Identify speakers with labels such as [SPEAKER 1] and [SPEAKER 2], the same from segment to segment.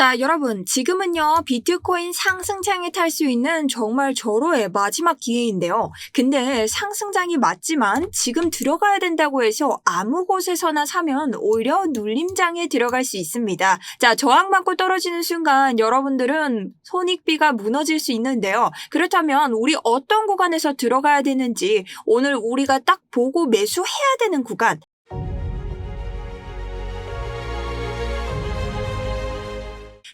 [SPEAKER 1] 자, 여러분, 지금은요, 비트코인 상승장에 탈 수 있는 정말 절호의 마지막 기회인데요. 근데 상승장이 맞지만 지금 들어가야 된다고 해서 아무 곳에서나 사면 오히려 눌림장에 들어갈 수 있습니다. 자, 저항받고 떨어지는 순간 여러분들은 손익비가 무너질 수 있는데요. 그렇다면 우리 어떤 구간에서 들어가야 되는지 오늘 우리가 딱 보고 매수해야 되는 구간,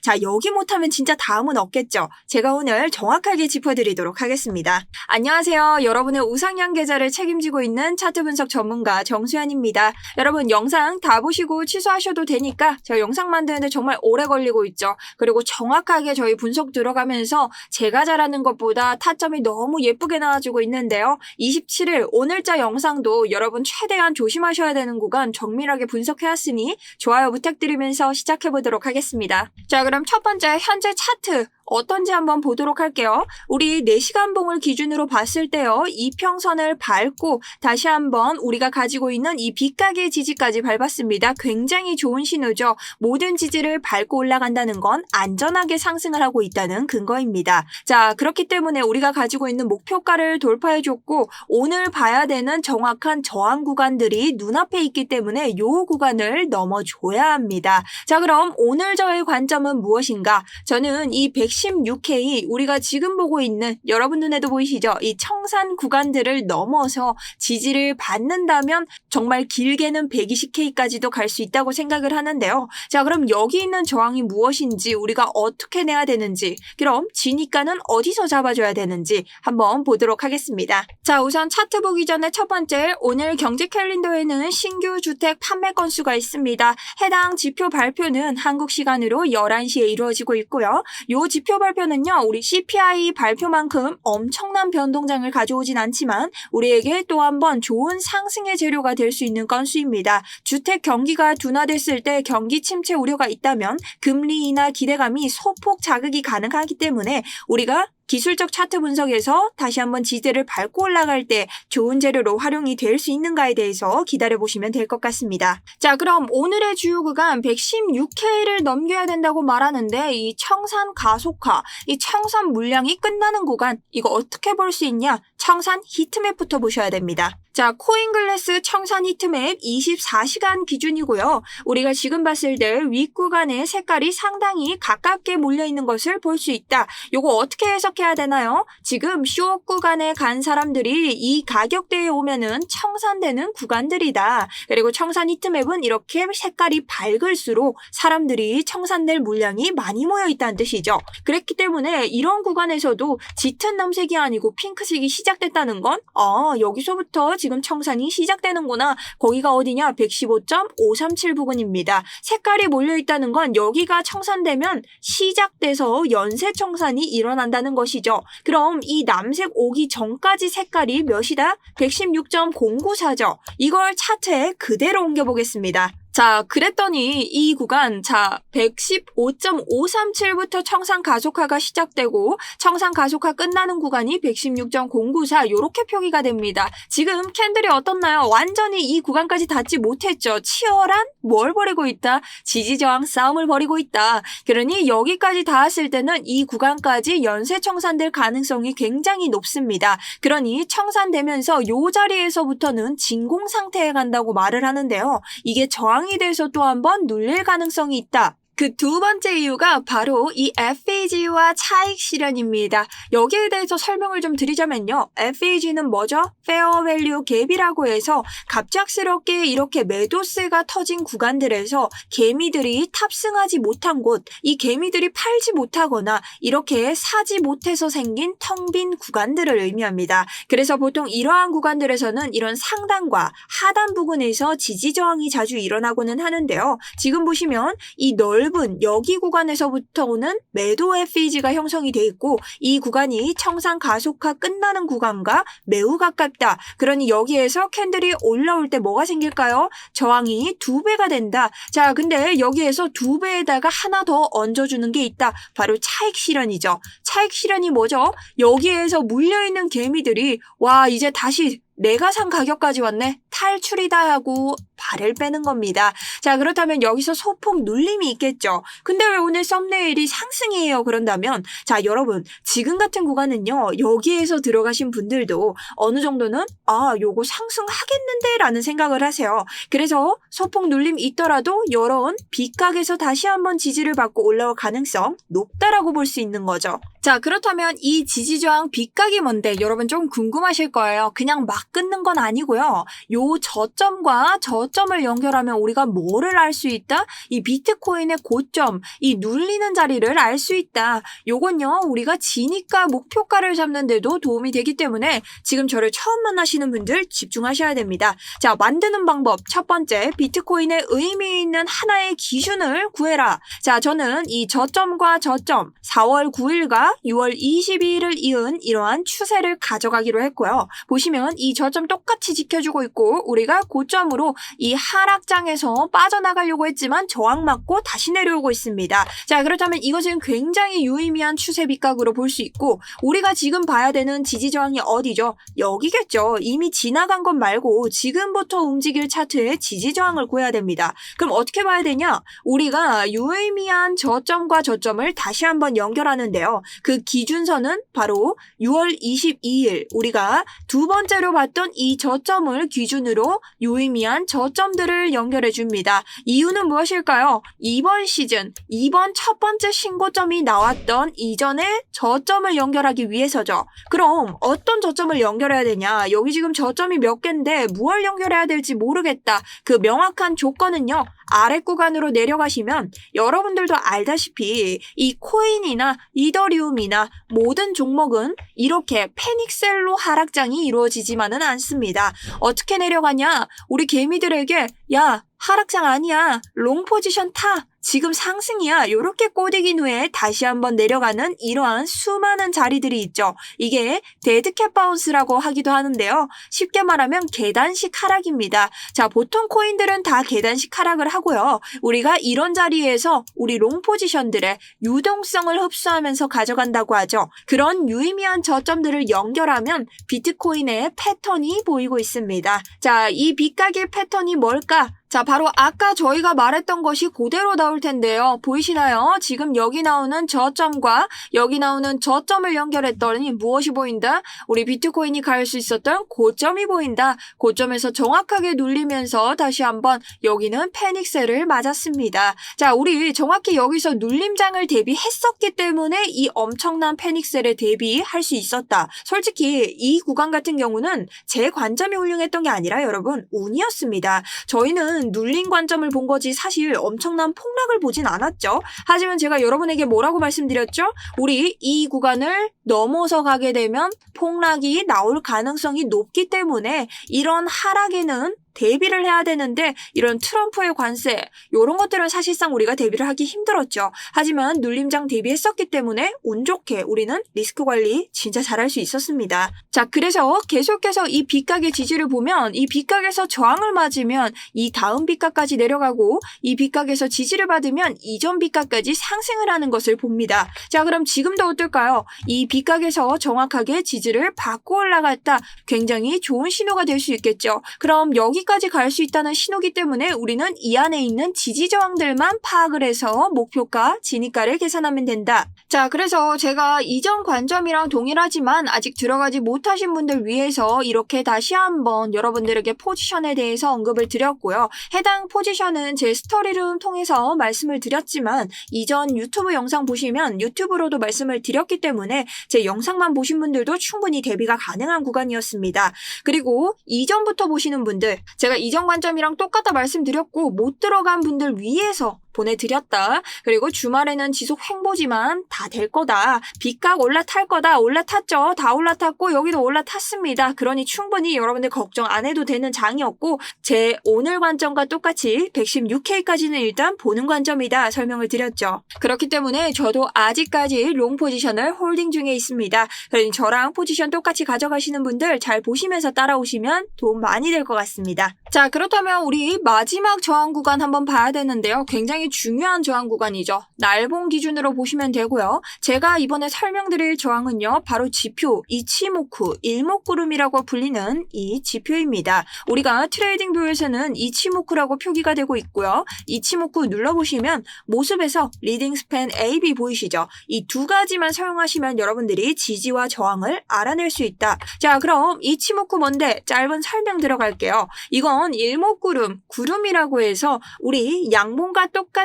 [SPEAKER 1] 자, 여기 못하면 진짜 다음은 없겠죠. 제가 오늘 정확하게 짚어드리도록 하겠습니다. 안녕하세요. 여러분의 우상향 계좌를 책임지고 있는 차트 분석 전문가 정수현입니다. 여러분 영상 다 보시고 취소하셔도 되니까 제가 영상 만드는데 정말 오래 걸리고 있죠. 그리고 정확하게 저희 분석 들어가면서 제가 잘하는 것보다 타점이 너무 예쁘게 나와주고 있는데요. 27일 오늘자 영상도 여러분 최대한 조심하셔야 되는 구간 정밀하게 분석해왔으니 좋아요 부탁드리면서 시작해보도록 하겠습니다. 자, 그럼 첫 번째 현재 차트 어떤지 한번 보도록 할게요. 우리 4시간 봉을 기준으로 봤을 때요. 이평선을 밟고 다시 한번 우리가 가지고 있는 이 빗가게 지지까지 밟았습니다. 굉장히 좋은 신호죠. 모든 지지를 밟고 올라간다는 건 안전하게 상승을 하고 있다는 근거입니다. 자, 그렇기 때문에 우리가 가지고 있는 목표가를 돌파해줬고 오늘 봐야 되는 정확한 저항 구간들이 눈앞에 있기 때문에 이 구간을 넘어줘야 합니다. 자, 그럼 오늘 저의 관점은 무엇인가? 저는 이 116K 우리가 지금 보고 있는 여러분 눈에도 보이시죠? 이 청산 구간들을 넘어서 지지를 받는다면 정말 길게는 120K까지도 갈 수 있다고 생각을 하는데요. 자, 그럼 여기 있는 저항이 무엇인지 우리가 어떻게 내야 되는지 그럼 지니까는 어디서 잡아줘야 되는지 한번 보도록 하겠습니다. 자, 우선 차트 보기 전에 첫 번째 오늘 경제 캘린더에는 신규 주택 판매 건수가 있습니다. 해당 지표 발표는 한국 시간으로 11시에 이루어지고 있고요. 요 지표 발표는요, 우리 CPI 발표만큼 엄청난 변동장을 가져오진 않지만 우리에게 또 한 번 좋은 상승의 재료가 될 수 있는 건수입니다. 주택 경기가 둔화됐을 때 경기 침체 우려가 있다면 금리 인하 기대감이 소폭 자극이 가능하기 때문에 우리가 기술적 차트 분석에서 다시 한번 지지를 밟고 올라갈 때 좋은 재료로 활용이 될 수 있는가에 대해서 기다려 보시면 될 것 같습니다. 자, 그럼 오늘의 주요 구간 116K를 넘겨야 된다고 말하는데 이 청산 가속화, 이 청산 물량이 끝나는 구간 이거 어떻게 볼 수 있냐? 청산 히트맵부터 보셔야 됩니다. 자, 코인글래스 청산 히트맵 24시간 기준이고요. 우리가 지금 봤을 때 윗구간의 색깔이 상당히 가깝게 몰려있는 것을 볼 수 있다. 요거 어떻게 해석해야 되나요? 지금 쇼 구간에 간 사람들이 이 가격대에 오면은 청산되는 구간들이다. 그리고 청산 히트맵은 이렇게 색깔이 밝을수록 사람들이 청산될 물량이 많이 모여있다는 뜻이죠. 그랬기 때문에 이런 구간에서도 짙은 남색이 아니고 핑크색이 시작됐다는 건, 아, 여기서부터 지금 청산이 시작되는구나. 거기가 어디냐? 115.537 부근입니다. 색깔이 몰려있다는 건 여기가 청산되면 시작돼서 연쇄 청산이 일어난다는 것이죠. 그럼 이 남색 오기 전까지 색깔이 몇이다? 116.094죠. 이걸 차트에 그대로 옮겨보겠습니다. 자, 그랬더니 이 구간, 자, 115.537부터 청산 가속화가 시작되고 청산 가속화 끝나는 구간이 116.094 요렇게 표기가 됩니다. 지금 캔들이 어떻나요? 완전히 이 구간까지 닿지 못했죠. 치열한 뭘 벌이고 있다? 지지저항 싸움을 벌이고 있다. 그러니 여기까지 닿았을 때는 이 구간까지 연쇄 청산될 가능성이 굉장히 높습니다. 그러니 청산되면서 요 자리에서부터는 진공 상태에 간다고 말을 하는데요. 이게 저항 이 돼서 또 한 번 눌릴 가능성이 있다. 그 두 번째 이유가 바로 이 FAG와 차익 실현입니다. 여기에 대해서 설명을 좀 드리자면요. FAG는 뭐죠? Fair Value Gap이라고 해서 갑작스럽게 이렇게 매도세가 터진 구간들에서 개미들이 탑승하지 못한 곳, 이 개미들이 팔지 못하거나 이렇게 사지 못해서 생긴 텅 빈 구간들을 의미합니다. 그래서 보통 이러한 구간들에서는 이런 상단과 하단 부근에서 지지 저항이 자주 일어나고는 하는데요. 지금 보시면 이 넓은 여기 구간에서부터 오는 매도 FEG가 형성이 돼 있고 이 구간이 청산 가속화 끝나는 구간과 매우 가깝다. 그러니 여기에서 캔들이 올라올 때 뭐가 생길까요? 저항이 두 배가 된다. 자, 근데 여기에서 두 배에다가 하나 더 얹어주는 게 있다. 바로 차익 실현이죠. 차익 실현이 뭐죠? 여기에서 물려있는 개미들이 와 이제 다시 내가 산 가격까지 왔네 탈출이다 하고 발을 빼는 겁니다. 자, 그렇다면 여기서 소폭 눌림이 있겠죠. 근데 왜 오늘 썸네일이 상승이에요? 그런다면 자, 여러분, 지금 같은 구간은요. 여기에서 들어가신 분들도 어느 정도는 아, 요거 상승하겠는데 라는 생각을 하세요. 그래서 소폭 눌림이 있더라도 이런 빗각에서 다시 한번 지지를 받고 올라올 가능성 높다라고 볼 수 있는 거죠. 자, 그렇다면 이 지지 저항 빗각이 뭔데 여러분 좀 궁금하실 거예요. 그냥 막 끊는 건 아니고요. 요 저점과 저 점을 연결하면 우리가 뭐를 알 수 있다? 이 비트코인의 고점, 이 눌리는 자리를 알 수 있다. 요건요, 우리가 지니까 목표가를 잡는데도 도움이 되기 때문에 지금 저를 처음 만나시는 분들 집중하셔야 됩니다. 자, 만드는 방법. 첫 번째, 비트코인의 의미 있는 하나의 기준을 구해라. 자, 저는 이 저점과 저점, 4월 9일과 6월 22일을 이은 이러한 추세를 가져가기로 했고요. 보시면 이 저점 똑같이 지켜주고 있고 우리가 고점으로 이 하락장에서 빠져나가려고 했지만 저항 맞고 다시 내려오고 있습니다. 자, 그렇다면 이것은 굉장히 유의미한 추세 비각으로 볼 수 있고 우리가 지금 봐야 되는 지지 저항이 어디죠? 여기겠죠. 이미 지나간 것 말고 지금부터 움직일 차트의 지지 저항을 구해야 됩니다. 그럼 어떻게 봐야 되냐? 우리가 유의미한 저점과 저점을 다시 한번 연결하는데요. 그 기준선은 바로 6월 22일 우리가 두 번째로 봤던 이 저점을 기준으로 유의미한 저 점들을 연결해 줍니다. 이유는 무엇일까요? 이번 시즌, 이번 첫 번째 신고점이 나왔던 이전의 저점을 연결하기 위해서죠. 그럼 어떤 저점을 연결해야 되냐? 여기 지금 저점이 몇 개인데 무얼 연결해야 될지 모르겠다. 그 명확한 조건은요. 아래 구간으로 내려가시면 여러분들도 알다시피 이 코인이나 이더리움이나 모든 종목은 이렇게 패닉셀로 하락장이 이루어지지만은 않습니다. 어떻게 내려가냐? 우리 개미들에게 야 하락장 아니야. 롱 포지션 타. 지금 상승이야. 요렇게 꼬디긴 후에 다시 한번 내려가는 이러한 수많은 자리들이 있죠. 이게 데드캣 바운스라고 하기도 하는데요. 쉽게 말하면 계단식 하락입니다. 자, 보통 코인들은 다 계단식 하락을 하고요. 우리가 이런 자리에서 우리 롱 포지션들의 유동성을 흡수하면서 가져간다고 하죠. 그런 유의미한 저점들을 연결하면 비트코인의 패턴이 보이고 있습니다. 자, 이 빗가게 패턴이 뭘까? 자, 바로 아까 저희가 말했던 것이 그대로 나올 텐데요. 보이시나요? 지금 여기 나오는 저점과 여기 나오는 저점을 연결했더니 무엇이 보인다? 우리 비트코인이 갈 수 있었던 고점이 보인다. 고점에서 정확하게 눌리면서 다시 한번 여기는 패닉셀을 맞았습니다. 자, 우리 정확히 여기서 눌림장을 대비했었기 때문에 이 엄청난 패닉셀에 대비할 수 있었다. 솔직히 이 구간 같은 경우는 제 관점이 훌륭했던 게 아니라 여러분 운이었습니다. 저희는 눌린 관점을 본 거지 사실 엄청난 폭락을 보진 않았죠. 하지만 제가 여러분에게 뭐라고 말씀드렸죠? 우리 이 구간을 넘어서 가게 되면 폭락이 나올 가능성이 높기 때문에 이런 하락에는 대비를 해야 되는데 이런 트럼프의 관세 이런 것들은 사실상 우리가 대비를 하기 힘들었죠. 하지만 눌림장 대비했었기 때문에 운 좋게 우리는 리스크 관리 진짜 잘할 수 있었습니다. 자 그래서 계속해서 이 빗각의 지지를 보면 이 빗각에서 저항을 맞으면 이 다음 빗각까지 내려가고 이 빗각에서 지지를 받으면 이전 빗각까지 상승을 하는 것을 봅니다. 자 그럼 지금도 어떨까요? 이 빗각에서 정확하게 지지를 받고 올라갔다. 굉장히 좋은 신호가 될 수 있겠죠. 그럼 여기 여기까지 갈 수 있다는 신호기 때문에 우리는 이 안에 있는 지지 저항들만 파악을 해서 목표가, 진입가를 계산하면 된다. 자, 그래서 제가 이전 관점이랑 동일하지만 아직 들어가지 못하신 분들 위해서 이렇게 다시 한번 여러분들에게 포지션에 대해서 언급을 드렸고요. 해당 포지션은 제 스토리룸 통해서 말씀을 드렸지만 이전 유튜브 영상 보시면 유튜브로도 말씀을 드렸기 때문에 제 영상만 보신 분들도 충분히 대비가 가능한 구간이었습니다. 그리고 이전부터 보시는 분들 제가 이전 관점이랑 똑같다 말씀드렸고 못 들어간 분들 위해서 보내드렸다. 그리고 주말에는 지속 횡보지만 다 될 거다. 빚각 올라탈 거다. 올라탔죠. 다 올라탔고 여기도 올라탔습니다. 그러니 충분히 여러분들 걱정 안 해도 되는 장이었고 제 오늘 관점과 똑같이 116K까지는 일단 보는 관점이다 설명을 드렸죠. 그렇기 때문에 저도 아직까지 롱 포지션을 홀딩 중에 있습니다. 그러니 저랑 포지션 똑같이 가져가시는 분들 잘 보시면서 따라오시면 도움 많이 될 것 같습니다. 자 그렇다면 우리 마지막 저항 구간 한번 봐야 되는데요. 굉장히 굉장히 중요한 저항 구간이죠. 날봉 기준으로 보시면 되고요. 제가 이번에 설명드릴 저항은요. 바로 지표 이치모쿠 일목구름이라고 불리는 이 지표입니다. 우리가 트레이딩 뷰에서는 이치모쿠라고 표기가 되고 있고요. 이치모쿠 눌러보시면 모습에서 리딩 스팬 AB 보이시죠? 이 두 가지만 사용하시면 여러분들이 지지와 저항을 알아낼 수 있다. 자, 그럼 이치모쿠 뭔데? 짧은 설명 들어갈게요. 이건 일목구름, 구름이라고 해서 우리 양봉과 똑같은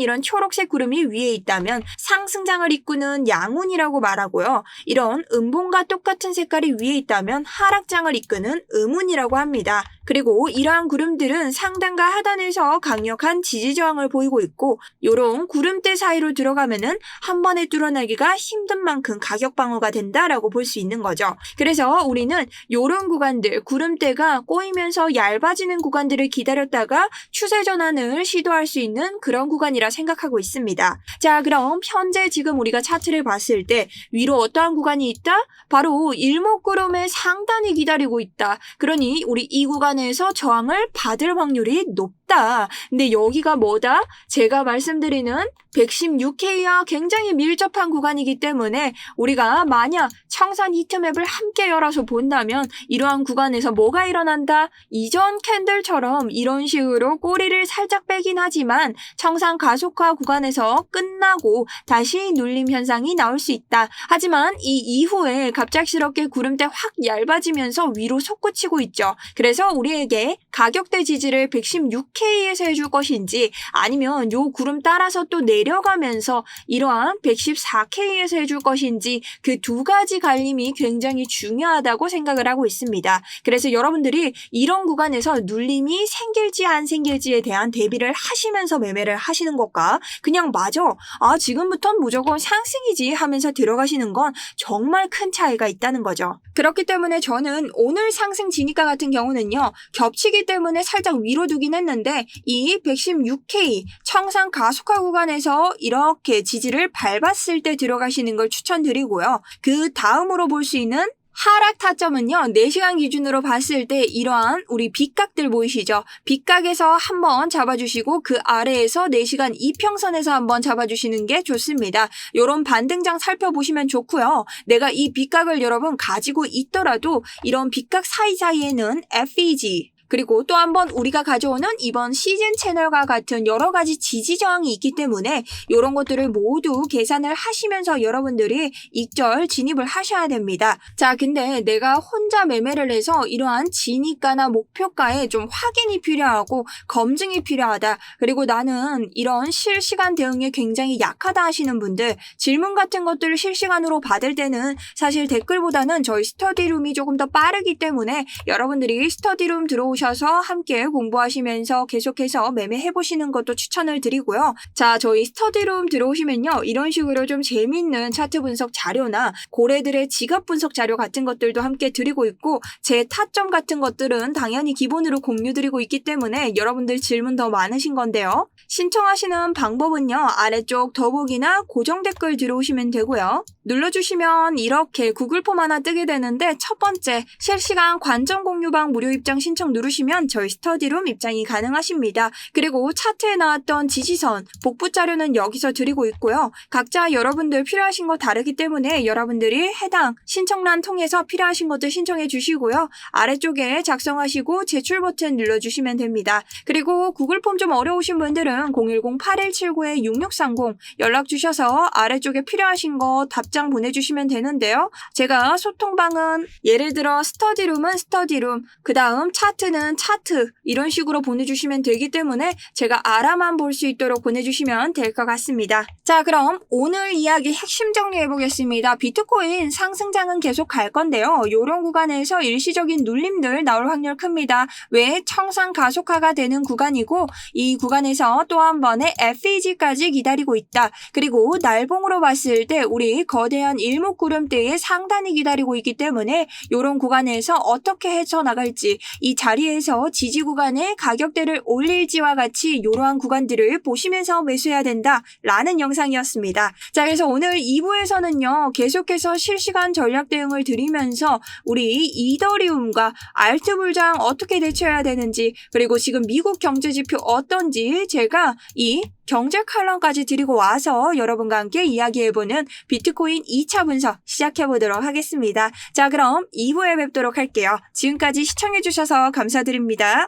[SPEAKER 1] 이런 초록색 구름이 위에 있다면 상승장을 이끄는 양운이라고 말하고요. 이런 음봉과 똑같은 색깔이 위에 있다면 하락장을 이끄는 음운이라고 합니다. 그리고 이러한 구름들은 상단과 하단에서 강력한 지지 저항을 보이고 있고 요런 구름대 사이로 들어가면은 한 번에 뚫어내기가 힘든 만큼 가격 방어가 된다라고 볼 수 있는 거죠. 그래서 우리는 요런 구간들 구름대가 꼬이면서 얇아지는 구간들을 기다렸다가 추세 전환을 시도할 수 있는 그런 구간이라 생각하고 있습니다. 자, 그럼 현재 지금 우리가 차트를 봤을 때 위로 어떠한 구간이 있다? 바로 일목구름의 상단이 기다리고 있다. 그러니 우리 이 구간 에서 저항을 받을 확률이 높 다. 근데 여기가 뭐다? 제가 말씀드리는 116K와 굉장히 밀접한 구간이기 때문에 우리가 만약 청산 히트맵을 함께 열어서 본다면 이러한 구간에서 뭐가 일어난다? 이전 캔들처럼 이런 식으로 꼬리를 살짝 빼긴 하지만 청산 가속화 구간에서 끝나고 다시 눌림 현상이 나올 수 있다. 하지만 이 이후에 갑작스럽게 구름대 확 얇아지면서 위로 솟구치고 있죠. 그래서 우리에게 가격대 지지를 116K 에서 해줄 것인지 아니면 요 구름 따라서 또 내려가면서 이러한 114K에서 해줄 것인지 그 두 가지 갈림이 굉장히 중요하다고 생각을 하고 있습니다. 그래서 여러분들이 이런 구간에서 눌림이 생길지 안 생길지에 대한 대비를 하시면서 매매를 하시는 것과 그냥 맞아. 아, 지금부턴 무조건 상승이지 하면서 들어가시는 건 정말 큰 차이가 있다는 거죠. 그렇기 때문에 저는 오늘 상승 진입가 같은 경우는요, 겹치기 때문에 살짝 위로 두긴 했는데, 이 116K 청산 가속화 구간에서 이렇게 지지를 밟았을 때 들어가시는 걸 추천드리고요. 그 다음으로 볼 수 있는 하락 타점은요, 4시간 기준으로 봤을 때 이러한 우리 빗각들 보이시죠? 빗각에서 한번 잡아주시고 그 아래에서 4시간 이평선에서 한번 잡아주시는 게 좋습니다. 요런 반등장 살펴보시면 좋고요. 내가 이 빗각을 여러분 가지고 있더라도 이런 빗각 사이사이에는 FEG, 그리고 또 한 번 우리가 가져오는 이번 시즌 채널과 같은 여러 가지 지지 저항이 있기 때문에 이런 것들을 모두 계산을 하시면서 여러분들이 익절 진입을 하셔야 됩니다. 자, 근데 내가 혼자 매매를 해서 이러한 진입가나 목표가에 좀 확인이 필요하고 검증이 필요하다. 그리고 나는 이런 실시간 대응에 굉장히 약하다 하시는 분들 질문 같은 것들을 실시간으로 받을 때는 사실 댓글보다는 저희 스터디룸이 조금 더 빠르기 때문에 여러분들이 스터디룸 들어오시 오셔서 함께 공부하시면서 계속해서 매매해 보시는 것도 추천을 드리고요. 자, 저희 스터디룸 들어오시면요. 이런 식으로 좀 재밌는 차트 분석 자료나 고래들의 지갑 분석 자료 같은 것들도 함께 드리고 있고 제 타점 같은 것들은 당연히 기본으로 공유 드리고 있기 때문에 여러분들 질문 더 많으신 건데요. 신청하시는 방법은요. 아래쪽 더보기나 고정 댓글 들어오시면 되고요. 눌러주시면 이렇게 구글 폼 하나 뜨게 되는데 첫 번째 실시간 관전 공유방 무료 입장 신청 누르시면 저희 스터디룸 입장이 가능하십니다. 그리고 차트에 나왔던 지지선, 복부 자료는 여기서 드리고 있고요. 각자 여러분들 필요하신 거 다르기 때문에 여러분들이 해당 신청란 통해서 필요하신 것들 신청해 주시고요. 아래쪽에 작성하시고 제출 버튼 눌러주시면 됩니다. 그리고 구글 폼 좀 어려우신 분들은 010-8179-6630 연락 주셔서 아래쪽에 필요하신 거 답장 보내주시면 되는데요. 제가 소통방은 예를 들어 스터디룸은 스터디룸, 그 다음 차트는 차트 이런 식으로 보내주시면 되기 때문에 제가 알아만 볼 수 있도록 보내주시면 될 것 같습니다. 자 그럼 오늘 이야기 핵심 정리해 보겠습니다. 비트코인 상승장은 계속 갈 건데요. 이런 구간에서 일시적인 눌림들 나올 확률 큽니다. 왜 청산 가속화가 되는 구간이고 이 구간에서 또 한 번의 FEG까지 기다리고 있다. 그리고 날봉으로 봤을 때 우리 거대한 일목구름대의 상단이 기다리고 있기 때문에 이런 구간에서 어떻게 헤쳐나갈지 이 자리에 서 지지 구간의 가격대를 올릴지와 같이 이러한 구간들을 보시면서 매수해야 된다라는 영상이었습니다. 자 그래서 오늘 2부에서는요 계속해서 실시간 전략 대응을 드리면서 우리 이더리움과 알트 불장 어떻게 대처해야 되는지 그리고 지금 미국 경제 지표 어떤지 제가 이 경제 칼럼까지 드리고 와서 여러분과 함께 이야기해보는 비트코인 2차 분석 시작해보도록 하겠습니다. 자, 그럼 2부에 뵙도록 할게요. 지금까지 시청해주셔서 감사드립니다.